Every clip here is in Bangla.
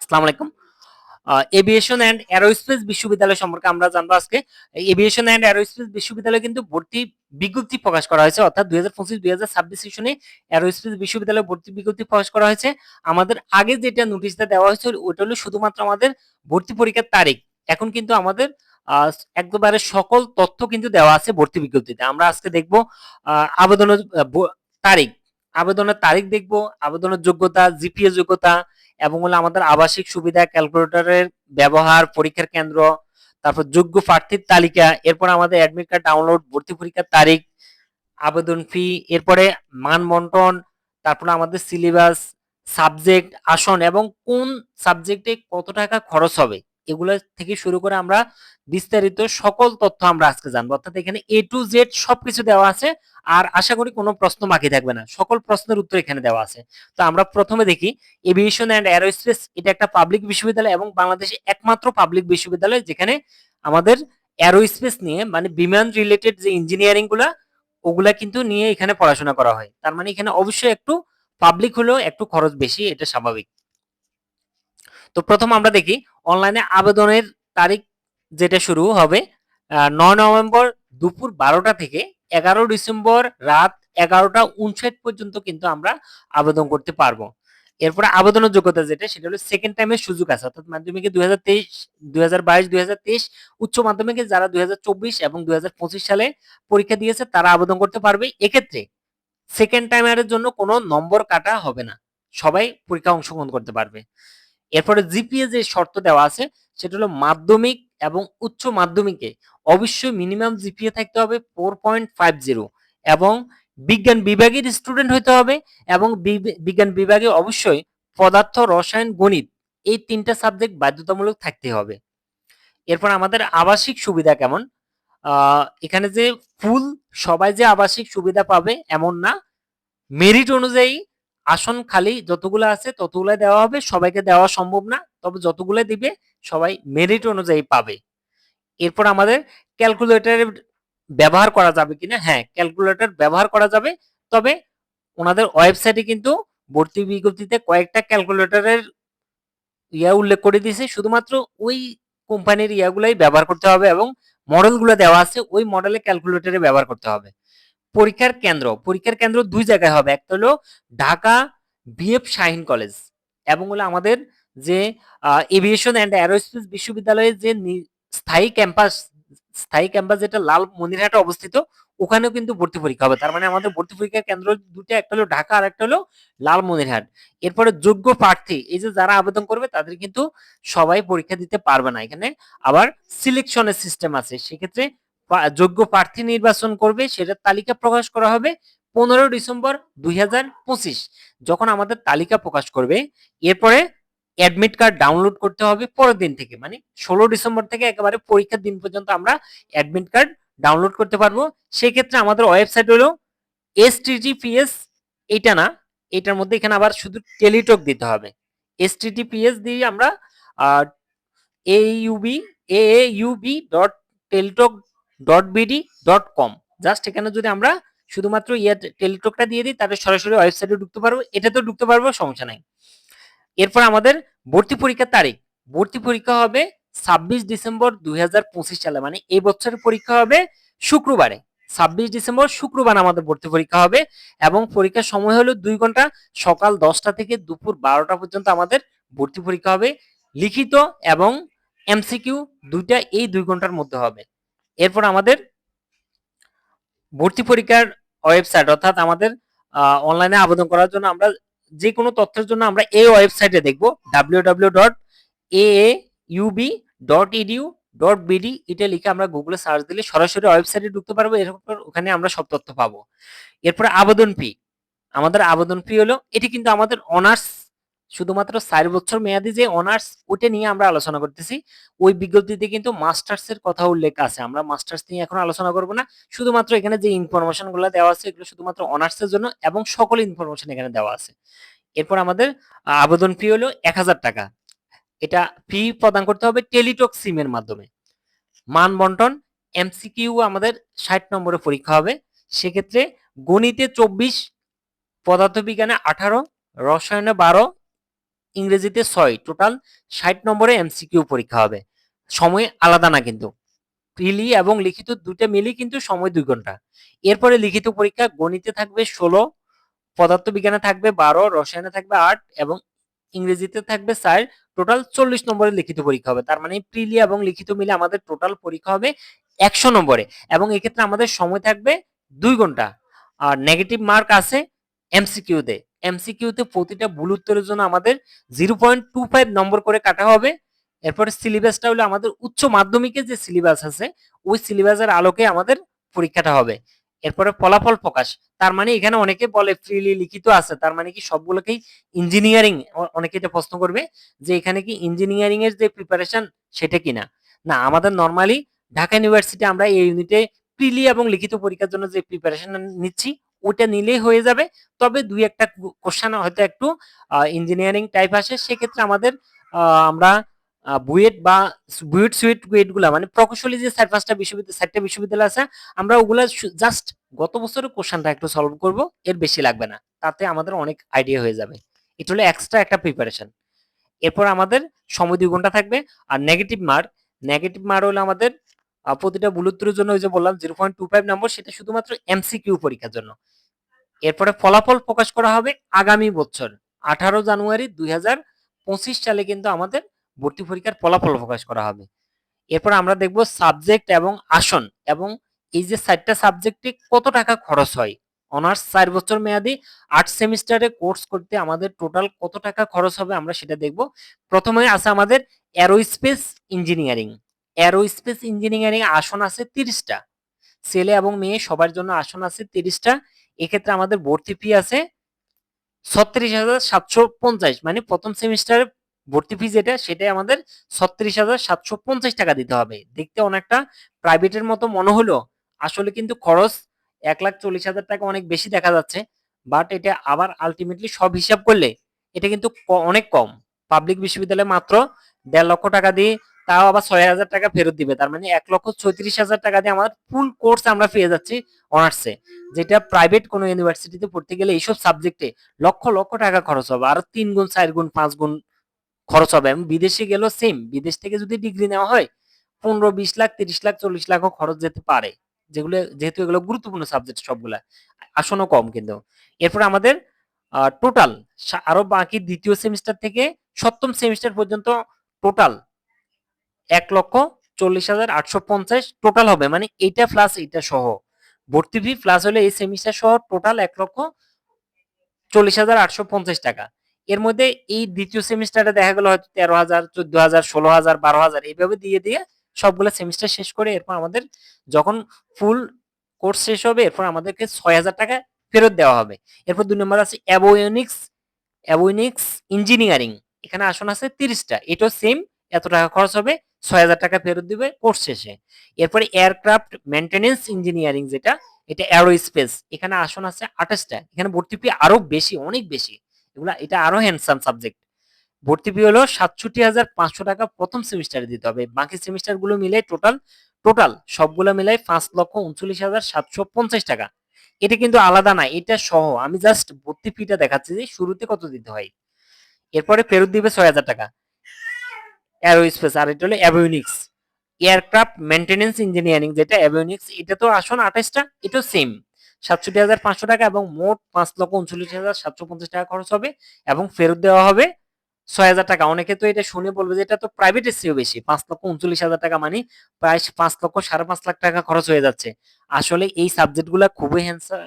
আসসালামু আলাইকুম। এভিয়েশন অ্যান্ড অ্যারোস্পেস বিশ্ববিদ্যালয় সম্পর্কে আমরা জানব আজকে। এভিয়েশন অ্যান্ড অ্যারোস্পেস বিশ্ববিদ্যালয়ে কিন্তু ভর্তি বিজ্ঞপ্তি প্রকাশ করা হয়েছে, অর্থাৎ দুই হাজার পঁচিশ, দুই হাজার বিশ্ববিদ্যালয়ে ভর্তি বিজ্ঞপ্তি প্রকাশ করা হয়েছে। আমাদের আগে যেটা নোটিশটা দেওয়া হয়েছিল ওটা হলো শুধুমাত্র আমাদের ভর্তি পরীক্ষার তারিখ। এখন কিন্তু আমাদের একবারে সকল তথ্য কিন্তু দেওয়া আছে ভর্তি বিজ্ঞপ্তিতে। আমরা আজকে দেখব আবেদনের তারিখ। আবেদনের তারিখ দেখব, আবেদনের যোগ্যতা, জিপিএ যোগ্যতা এবং হলো আমাদের আবাসিক সুবিধা ক্যালকুলেটরের ব্যবহার, পরীক্ষার কেন্দ্র, তারপর যোগ্য প্রার্থীর তালিকা, এরপর আমাদের অ্যাডমিট কার্ড ডাউনলোড ভর্তি পরীক্ষার তারিখ, আবেদন ফি এরপরে মান বন্টন তারপরে আমাদের সিলেবাস সাবজেক্ট আসন এবং কোন সাবজেক্টে কত টাকা খরচ হবে। এগুলো থেকে শুরু করে আমরা বিস্তারিত সকল তথ্য আমরা আজকে জানব। অর্থাৎ এখানে এ টু জেড সবকিছু দেওয়া আছে আর আশা করি কোনো প্রশ্ন বাকি থাকবে না। সকল প্রশ্নের উত্তর এখানে দেওয়া আছে। তো আমরা প্রথমে দেখি এভিয়েশন অ্যান্ড অ্যারোস্পেস এটা একটা পাবলিক বিশ্ববিদ্যালয় এবং বাংলাদেশে একমাত্র পাবলিক বিশ্ববিদ্যালয় যেখানে আমাদের অ্যারোস্পেস নিয়ে মানে বিমান রিলেটেড যে ইঞ্জিনিয়ারিংগুলা, ওগুলা কিন্তু নিয়ে এখানে পড়াশোনা করা হয়। তার মানে এখানে অবশ্যই একটু পাবলিক হলেও একটু খরচ বেশি, এটা স্বাভাবিক। তো প্রথম আমরা দেখি অনলাইনে আবেদনের তারিখ যেটা শুরু হবে নয় নভেম্বর দুপুর বারোটা থেকে এগারো ডিসেম্বর রাত এগারোটা উনষাট পর্যন্ত কিন্তু আমরা আবেদন করতে পারব। এরপরে আবেদনের যোগ্যতা যেটা, সেটা হলো সেকেন্ড টাইমের সুযোগ আছে, অর্থাৎ মাধ্যমিকে দুই হাজার তেইশ, দুই হাজার বাইশ, দুই হাজার তেইশ, উচ্চ মাধ্যমিকে যারা দুই হাজার চব্বিশ এবং দুই হাজার পঁচিশ সালে পরীক্ষা দিয়েছে, তারা আবেদন করতে পারবে। এক্ষেত্রে সেকেন্ড টাইমারের জন্য কোনো নম্বর কাটা হবে না। সবাই পরীক্ষা অংশগ্রহণ করতে পারবে। এরপরে জিপিএ যে শর্ত দেওয়া আছে, সেটা হলো মাধ্যমিক এবং উচ্চ মাধ্যমিকে অবশ্যই মিনিমাম জিপিএ থাকতে হবে ফোর পয়েন্ট ফাইভ জিরো এবং বিজ্ঞান বিভাগের স্টুডেন্ট হতে হবে এবং বিজ্ঞান বিভাগে অবশ্যই পদার্থ, রসায়ন, গণিত এই তিনটা সাবজেক্ট বাধ্যতামূলক থাকতে হবে। এরপর আমাদের আবাসিক সুবিধা কেমন? এখানে যে ফুল সবাই যে আবাসিক সুবিধা পাবে এমন না। মেরিট অনুযায়ী আসন খালি যতগুলো আছে ততগুলো দেওয়া হবে, সবাইকে দেওয়া সম্ভব না। তবে যতগুলো দিবে, সবাই মেরিট অনুযায়ী পাবে। এরপর আমাদের ক্যালকুলেটরের ব্যবহার করা যাবে কিনা? হ্যাঁ ক্যালকুলেটর ব্যবহার করা যাবে। তবে ওনাদের ওয়েবসাইটে কিন্তু ভর্তি বিজ্ঞপ্তিতে কয়েকটা ক্যালকুলেটরের ইয়া উল্লেখ করে দিয়েছে। শুধুমাত্র ওই কোম্পানির ইয়াগুলাই ব্যবহার করতে হবে এবং মডেলগুলো দেওয়া আছে, ওই মডেলে ক্যালকুলেটরে ব্যবহার করতে হবে। পরীক্ষার কেন্দ্র পরীক্ষার কেন্দ্র দুই জায়গায় হবে, একটা হলো ঢাকা বিএফ শাহিন কলেজ এবং হলো আমাদের যে এভিয়েশন অ্যান্ড অ্যারোস্পেস বিশ্ববিদ্যালয়ের যে স্থায়ী ক্যাম্পাস স্থায়ী ক্যাম্পাস যেটা লাল মনিরহাটে অবস্থিত, ওখানেও কিন্তু ভর্তি পরীক্ষা হবে। তার মানে আমাদের ভর্তি পরীক্ষার কেন্দ্র দুটো একটা হলো ঢাকা আর একটা হলো লাল মনিরহাট এরপরে যোগ্য প্রার্থী, এই যে যারা আবেদন করবে তাদের কিন্তু সবাই পরীক্ষা দিতে পারবে না। এখানে আবার সিলেকশনের সিস্টেম আছে, সেক্ষেত্রে যোগ্য প্রার্থী নির্বাচন করবে সেটার তালিকা প্রকাশ করা হবে পনেরো ডিসেম্বর দুই যখন আমাদের তালিকা প্রকাশ করবে, এরপরে অ্যাডমিট কার্ড ডাউনলোড করতে হবে পরের দিন থেকে মানে ষোলো ডিসেম্বর থেকে একেবারে পরীক্ষার দিন পর্যন্ত আমরা অ্যাডমিট কার্ড ডাউনলোড করতে পারব। সেক্ষেত্রে আমাদের ওয়েবসাইট হলো এস টিটিপিএস এইটা না এটার মধ্যে এখানে আবার শুধু টেলিটক দিতে হবে। এস টিটিপিএস দিয়ে আমরা A A UB dot Teletalk dot BD dot com just এখানে যদি আমরা শুধুমাত্র ইয়ে টেলিটকটা দিয়ে দিই, তাহলে সরাসরি ওয়েবসাইটে ঢুকতে পারব, এটাতেও ঢুকতে পারব, সমস্যা নাই। এরপর আমাদের ভর্তি পরীক্ষার তারিখ। ভর্তি পরীক্ষা হবে ছাব্বিশ ডিসেম্বর দুই হাজার পঁচিশ সালে মানে এই বছরের পরীক্ষা হবে শুক্রবারে। ছাব্বিশ ডিসেম্বর শুক্রবার আমাদের ভর্তি পরীক্ষা হবে এবং পরীক্ষার সময় হলো দুই ঘণ্টা, সকাল দশটা থেকে দুপুর বারোটা পর্যন্ত আমাদের ভর্তি পরীক্ষা হবে। লিখিত এবং এমসিকিউ দুইটা এই দুই ঘণ্টার মধ্যে হবে। এরপর আমাদের ভর্তি পরীক্ষার ওয়েবসাইট অর্থাৎ আমাদের অনলাইনে আবেদন করার জন্য আমরা যে কোনো তথ্যের জন্য আমরা এই ওয়েবসাইটে দেখব W W dot A dot edu dot BD এটা লিখে আমরা গুগলে সার্চ দিলে সরাসরি ওয়েবসাইটে ঢুকতে পারব, এরপর ওখানে আমরা সব তথ্য পাবো। এরপরে আবেদন ফি আমাদের আবেদন ফি হলো, এটি কিন্তু আমাদের অনার্স শুধুমাত্র চার বছর মেয়াদি যে অনার্স ওটা নিয়ে আমরা আলোচনা করতেছি। ওই বিজ্ঞপ্তিতে কিন্তু মাস্টার্স এর কথা উল্লেখ আছে। আমরা মাস্টার্স নিয়ে এখন আলোচনা করব না। শুধুমাত্র এখানে যে ইনফরমেশনগুলো দেওয়া আছে, এগুলো শুধুমাত্র অনার্স এর জন্য এবং সকল ইনফরমেশন এখানে দেওয়া আছে। এরপর আমাদের আবেদন ফি হলো এক হাজার টাকা। এটা ফি প্রদান করতে হবে টেলিটক সিম এর মাধ্যমে। মান বন্টন এমসিকিউ আমাদের ষাট নম্বরে পরীক্ষা হবে। সেক্ষেত্রে গণিতে চব্বিশ, পদার্থবিজ্ঞানে আঠারো, রসায়নে বারো ইংরেজিতে ছয় টোটাল ষাট নম্বরে এমসিকিউ পরীক্ষা হবে। সময় আলাদা না কিন্তু। প্রিলি এবং লিখিত দুটো মিলি কিন্তু সময় দুই ঘণ্টা। এরপরে লিখিত পরীক্ষা গণিতে থাকবে ষোলো, পদার্থবিজ্ঞানে থাকবে বারো, রসায়নে থাকবে আট এবং ইংরেজিতে থাকবে চার। টোটাল চল্লিশ নম্বরের লিখিত পরীক্ষা হবে। তার মানে প্রিলি এবং লিখিত মিলে আমাদের টোটাল পরীক্ষা হবে একশো নম্বরে এবং এক্ষেত্রে আমাদের সময় থাকবে দুই ঘণ্টা। আর নেগেটিভ মার্ক আছে এমসিকিউতে এমসিকিউতে প্রতিটা ভুল উত্তরের জন্য আমাদের জিরো পয়েন্ট টু ফাইভ নম্বর করে কাটা হবে। এরপরে সিলেবাসটা হলো আমাদের উচ্চ মাধ্যমিকের যে সিলেবাস আছে, ওই সিলেবাসের আলোকে আমাদের পরীক্ষাটা হবে। এরপরে ফলাফল প্রকাশ, তার মানে এখানে অনেকে বলে ফ্রিলি লিখিত আছে, তার মানে কি সবগুলোকেই ইঞ্জিনিয়ারিং অনেকে এটা প্রশ্ন করবে যে এখানে কি ইঞ্জিনিয়ারিং এর যে প্রিপারেশন সেটা কিনা? না, আমাদের নর্মালি ঢাকা ইউনিভার্সিটি আমরা এই ইউনিটে প্রিলি এবং লিখিত পরীক্ষার জন্য যে প্রিপারেশন নিচ্ছি ওটা নিলেই হয়ে যাবে। তবে দুই একটা কোশ্চেন হয়তো একটু ইঞ্জিনিয়ারিং টাইপ আসে। সেক্ষেত্রে আমাদের আমরা বুয়েট বা বুয়েট সুয়েট বুয়েটগুলা মানে প্রকৌশলী যে চার পাঁচটা বিশ্ববিদ্যালয়, চারটা বিশ্ববিদ্যালয় আছে, আমরা ওগুলা জাস্ট গত বছরের কোশ্চেনটা একটু সলভ করব। এর বেশি লাগবে না। তাতে আমাদের অনেক আইডিয়া হয়ে যাবে। এটা হলো এক্সট্রা একটা প্রিপারেশন এরপর আমাদের সময় দুই ঘণ্টা থাকবে। আর নেগেটিভ মার্ক নেগেটিভ মার্ক হলো আমাদের প্রতিটা ভুল উত্তরের জন্য ওই যে বললাম জিরো পয়েন্ট টু ফাইভ নম্বর সেটা শুধুমাত্র এমসিকিউ পরীক্ষার জন্য। এরপরে ফলাফল প্রকাশ করা হবে আগামী বছর, আঠারো জানুয়ারি দুই সালে কিন্তু আমাদের ভর্তি পরীক্ষার ফলাফল প্রকাশ করা হবে। এরপর আমরা দেখব সাবজেক্ট এবং আসন এবং এই যে চারটা সাবজেক্টে কত টাকা খরচ হয়? অনার্স চার বছর মেয়াদি, আট সেমিস্টারে কোর্স করতে আমাদের টোটাল কত টাকা খরচ হবে আমরা সেটা দেখব। প্রথমে আছে আমাদের অ্যারোস্পেস ইঞ্জিনিয়ারিং অ্যারোস্পেস ইঞ্জিনিয়ারিং আসন আছে তিরিশটা। ছেলে এবং মেয়ে, সবার জন্য আসন আছে তিরিশটা। এক্ষেত্রে আমাদের ভর্তি ফি আছে ছত্রিশ হাজার সাতশো পঞ্চাশ। মানে প্রথম সেমিস্টারে ভর্তি ফি যেটা, সেটাই আমাদের ছত্রিশ হাজার সাতশো পঞ্চাশ টাকা দিতে হবে। দেখতে অনেকটা প্রাইভেটের মতো মনে হলো। আসলে কিন্তু খরচ এক লাখ চল্লিশ হাজার টাকা অনেক বেশি দেখা যাচ্ছে। বাট এটা আবার আলটিমেটলি সব হিসাব করলে এটা কিন্তু অনেক কম। পাবলিক বিশ্ববিদ্যালয়ে মাত্র দেড় লক্ষ টাকা দিয়ে তাও আবার ছয় হাজার টাকা ফেরত দিবে। তার মানে এক লক্ষ ছত্রিশ হাজার টাকা দিয়ে আমার ফুল কোর্স আমরা পেয়ে যাচ্ছি অনার্সে যেটা প্রাইভেট কোনো ইউনিভার্সিটিতে পড়তে গেলে এইসব সাবজেক্টে লক্ষ লক্ষ টাকা খরচ হবে। আর তিন গুণ, চার গুণ, পাঁচ গুণ খরচ হবে। এবং বিদেশে গেলেও সেম বিদেশ থেকে যদি ডিগ্রি নেওয়া হয়, পনেরো, বিশ লাখ, তিরিশ লাখ, চল্লিশ লাখও খরচ যেতে পারে। যেগুলো, যেহেতু এগুলো গুরুত্বপূর্ণ সাবজেক্ট সবগুলা। আসনও কম কিন্তু। এরপর আমাদের টোটাল আরও বাকি দ্বিতীয় সেমিস্টার থেকে সপ্তম সেমিস্টার পর্যন্ত টোটাল এক লক্ষ চল্লিশ হাজার আটশো পঞ্চাশ টোটাল হবে মানে এইটা প্লাস এইটা সহ। ভর্তি ফি প্লাস হলে এই সেমিস্টার সহ টোটাল এক লক্ষ চল্লিশ হাজার আটশো পঞ্চাশ টাকা। এর মধ্যে এই দ্বিতীয় সেমিস্টারে দেখা গেল হয়তো তেরো হাজার, চোদ্দ হাজার, ষোলো হাজার, বারো হাজার, এইভাবে দিয়ে দিয়ে সবগুলো সেমিস্টার শেষ করে এরপর আমাদের যখন ফুল কোর্স শেষ হবে, এরপর আমাদেরকে ছয় হাজার টাকা ফেরত দেওয়া হবে। এরপর দুই নম্বর আছে অ্যাবোয়নিক্স অ্যাবোয়নিক্স ইঞ্জিনিয়ারিং এখানে আসন আছে তিরিশটা, এটাও সেম এত টাকা খরচ হবে। ছয় হাজার টাকা ফেরত দিবে কোর্স শেষে। এরপরে এয়ারক্রাফট মেনটেনেন্স ইঞ্জিনিয়ারিং যেটা, এটা অ্যারোস্পেস। এখানে আসন আছে আঠাশটা। এখানে ভর্তি ফি আরও বেশি, অনেক বেশি। এগুলা, এটা আরও হ্যান্ডসাম সাবজেক্ট ভর্তি ফি হলো সাতষট্টি হাজার পাঁচশো টাকা প্রথম সেমিস্টারে দিতে হবে। বাকি সেমিস্টারগুলো মিলে টোটাল টোটাল সবগুলো মিলাই পাঁচ লক্ষ উনচল্লিশ হাজার সাতশো পঞ্চাশ টাকা। এটা কিন্তু আলাদা না, এটা সহ। আমি জাস্ট ভর্তি ফিটা দেখাচ্ছি যে শুরুতে কত দিতে হয়। এরপরে ফেরত দিবে ছয় হাজার টাকা। অ্যারোস্পেস আর এটা হলো অ্যাভিওনিক্স এয়ারক্রাফট মেনটেনেন্স ইঞ্জিনিয়ারিং যেটা অ্যাভিওনিক্স এটা তো আসন আঠাশটা, এটাও সেম সাতষট্টি হাজার পাঁচশো টাকা এবং মোট পাঁচ লক্ষ উনচল্লিশ হাজার সাতশো পঞ্চাশ টাকা খরচ হবে এবং ফেরত দেওয়া হবে ছয় হাজার টাকা। অনেকে তো এটা শুনে বলবে যে এটা তো প্রাইভেটের চেয়েও বেশি, পাঁচ লক্ষ উনচল্লিশ হাজার টাকা মানে প্রায় পাঁচ লক্ষ সাড়ে পাঁচ লাখ টাকা খরচ হয়ে যাচ্ছে। আসলে এই সাবজেক্টগুলা খুবই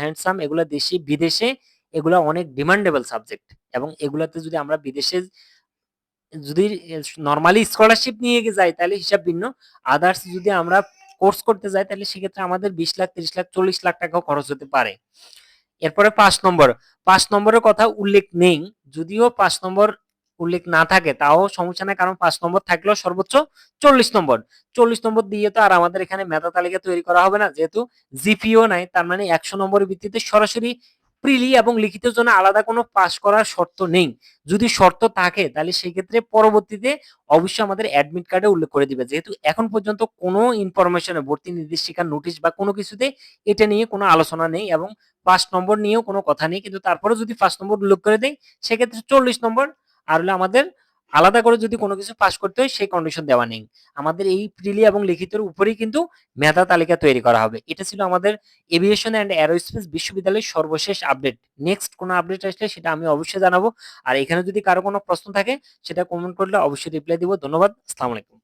হ্যান্ডসাম এগুলা দেশে, বিদেশে এগুলা অনেক ডিমান্ডেবল সাবজেক্ট এবং এগুলাতে যদি আমরা বিদেশে যদি নর্মালি স্কলারশিপ নিয়ে যাই তাহলে হিসাব ভিন্ন। আদার্স যদি আমরা কোর্স করতে যাই, তাহলে সেক্ষেত্রে আমাদের বিশ লাখ, তিরিশ লাখ, চল্লিশ লাখ টাকাও খরচ হতে পারে। এরপরে পাঁচ নম্বর, পাঁচ নম্বরের কথা উল্লেখ নেই। যদিও পাঁচ নম্বর উল্লেখ না থাকে, তাও সমস্যা নাই, কারণ পাঁচ নম্বর থাকলেও সর্বোচ্চ চল্লিশ নম্বর। চল্লিশ নম্বর দিয়ে তো আর আমাদের এখানে মেধা তালিকা তৈরি করা হবে না, যেহেতু জিপিও নাই, তার মানে একশো নম্বরের ভিত্তিতে সরাসরি প্রিলি এবং লিখিতের জন্য আলাদা কোনো পাস করার শর্ত নেই। যদি শর্ত থাকে, তাহলে সেই ক্ষেত্রে পরবর্তীতে অবশ্যই আমাদের অ্যাডমিট কার্ডে উল্লেখ করে দিবে। যেহেতু এখন পর্যন্ত কোনো ইনফরমেশনে ভর্তি নির্দেশিকা নোটিশ বা কোনো কিছুতে এটা নিয়ে কোনো আলোচনা নেই এবং পাঁচ নম্বর নিয়েও কোনো কথা নেই। কিন্তু তারপরে যদি পাঁচ নম্বর উল্লেখ করে দেয় সেক্ষেত্রে চল্লিশ নম্বর আর হলে আমাদের আলাদা করে যদি কোনো কিছু পাস করতে হয়, সেই কন্ডিশন দেওয়া নেই। আমাদের এই প্রিলি এবং লিখিতের উপরেই কিন্তু মেধা তালিকা তৈরি করা হবে। এটা ছিল আমাদের এভিয়েশন অ্যান্ড অ্যারোস্পেস বিশ্ববিদ্যালয়ের সর্বশেষ আপডেট নেক্সট কোনো আপডেট আসলে সেটা আমি অবশ্যই জানাব। আর এখানে যদি কারও কোনো প্রশ্ন থাকে, সেটা কমেন্ট করলে অবশ্যই রিপ্লাই দিব। ধন্যবাদ। আসসালামু আলাইকুম।